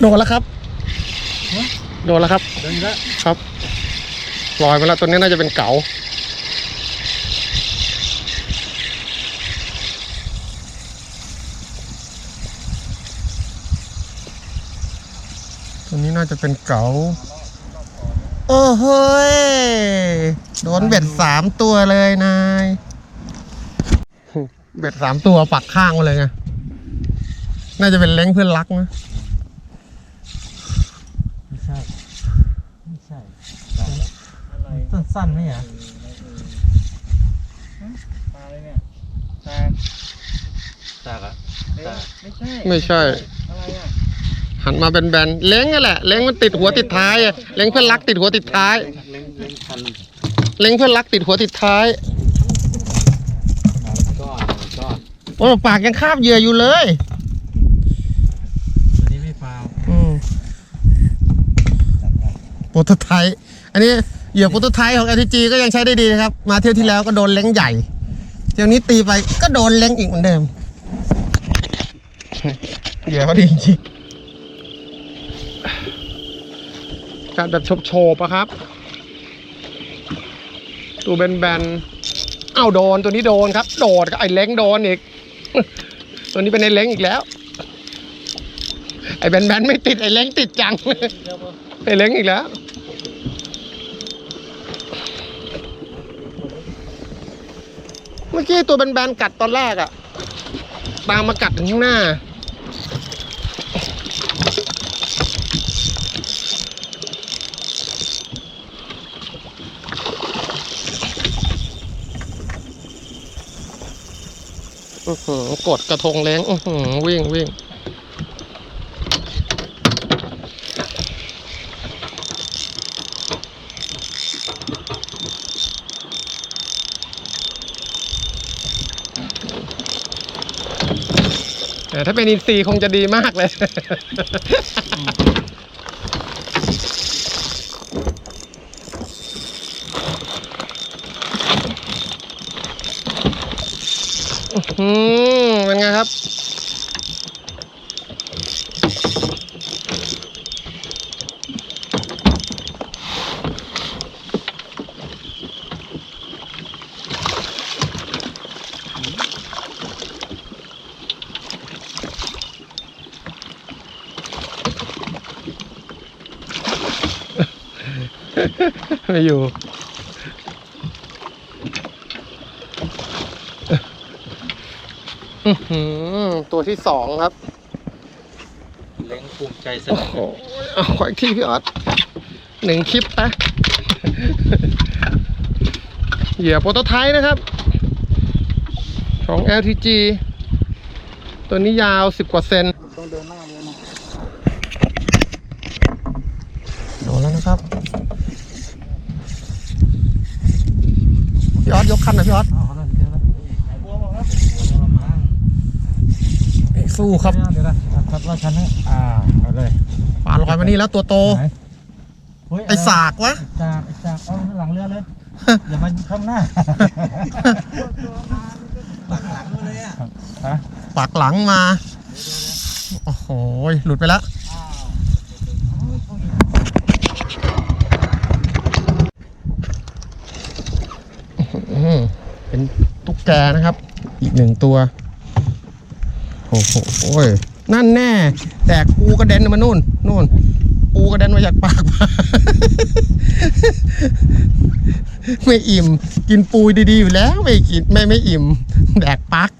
โดนแล้วครับ โดนแล้วครับเดินอีกแล้วครับลอยไปแล้วตัวนี้น่าจะเป็นเก๋าตัวนี้น่าจะเป็นเก๋าโอ้โหยโดนเบ็ดสามตัวเลยนาย เบ็ดสามตัวปักข้างมาเลยไง น่าจะเป็นเล้งเพื่อนรักนะ ไม่ใช่ ไม่ใช่สั้นสั้นๆไหมอะปลาอะไรเนี่ยแตกแตกอะแตกไม่ใช่ไม่ใช่ อะไรอะหันมาเป็นแบนเล้งนั่นแหละเล้งมันติดหัวติดท้ายอะเล้งเพื่อนรักติดหัวติดท้ายเล้งเล้งพันเล้งเพื่อนรักติดหัวติดท้ายก้อนก้อนโอ้ปากยังคาบเหยื่ออยู่เลย ตัวนี้ไม่ฟาว อืมโปรโตไทป์อันนี้เหยื่อโปรโตไทป์ของ LTG ก็ยังใช้ได้ดีนะครับ มาเที่ยวที่แล้วก็โดนเล้งใหญ่เที่ยวนี้ตีไปก็โดนเล้งอีกเหมือนเดิมเหยื่อเขาดีจริงการแบบโฉบๆอะครับ ตัวแบนๆเอ้าโดนตัวนี้โดนครับ โดดก็ไอ้เล้งโดนอีก ตัวนี้เป็นไอ้เล้งอีกแล้ว ไอ้แบนๆไม่ติดไอ้เล้งติดจังไอ้เล้งอีกแล้ว มื่อกี้ตัวแบนๆกัดตอนแรกอะตามมากัดถึงข้างหน้าอื้อหือกดกระทงเล้งอือหือวิ่งวิ่ง แต่ถ้าเป็นอินทรีย์คงจะดีมากเลย อืมเป็นไงครับ ไม่อยู่อื้อหือตัวที่สองครับ เล้งภูมิใจเสนโอ้อโหเอาขออีกทีพี่ออสหนึ่งคลิปนะเหยื่อโปรโตไทป์นะครับ ของ LTG ตัวนี้ยาวสิบกว่าเซนต้องเดินหน้าเลยนะโดนแล้วนะครับ พี่ออสยกคันหน่อยพี่ออสอ๋อแล้วเดี๋ยวนะไอ้บัวบอกครับบัวละมั้งสู้ครับเดี๋ยวนะครับว่าฉันนะอ่าเอาเลยปลาลอยมานี่แล้วตัวโตไหนเฮ้ยไอสากวะสากไอ้สากเอาหลังเรือเลยอย่ามาข้างหน้าปักหลังมาเลยอะฮะปากหลังมา โอ้โหหลุดไปแล้ว อืมเป็นตุ๊ก แกนะครับ อีกหนึ่งตัวโอ้โหโอ้ยนั่นแน่ แต่ปูกระเด็นมานู่นนู่น ปูกระเด็นมาจากปากมาไม่อิ่ม กินปูดีๆอยู่แล้ว ไม่กินไม่ไม่อิ่ม แดกปัก